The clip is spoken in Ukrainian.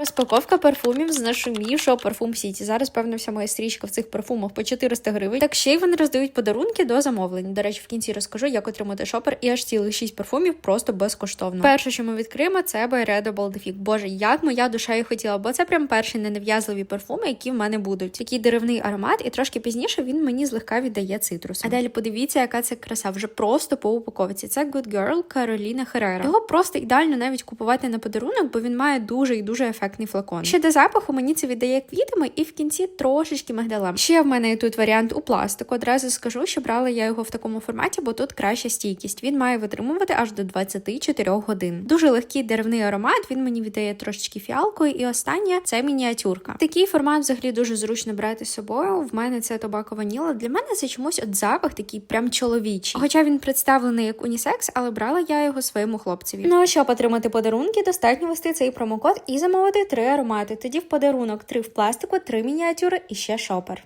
Розпаковка парфумів з нашумівшого парфум Сіті. Зараз, певно, вся моя стрічка в цих парфумах по 400 гривень. Так ще й вони роздають подарунки до замовлень. До речі, в кінці розкажу, як отримати шопер і аж цілих 6 парфумів просто безкоштовно. Перше, що ми відкриємо, це Byredo Baldific. Боже, як моя душа і хотіла, бо це прям перші ненав'язливі парфуми, які в мене будуть. Такий деревний аромат, і трошки пізніше він мені злегка віддає цитрус. А далі подивіться, яка це краса вже просто по упаковці. Це Good Girl Кароліна Херера. Його просто ідеально навіть купувати на подарунок, бо він має дуже і дуже ефектний флакон. Ще до запаху мені це віддає квітами і в кінці трошечки мигдалем. Ще в мене є тут варіант у пластику. Одразу скажу, що брала я його в такому форматі, бо тут краща стійкість. Він має витримувати аж до 24 годин. Дуже легкий деревний аромат. Він мені віддає трошечки фіалкою. І останнє це мініатюрка. Такий формат взагалі дуже зручно брати з собою. В мене це тобако ваніла. Для мене це чомусь от запах такий прям чоловічий. Хоча він представлений як унісекс, але брала я його своєму хлопцеві. Ну а щоб отримати подарунки, достатньо ввести цей промокод і замовити три аромати. Тоді в подарунок три в пластику, три мініатюри і ще шопер.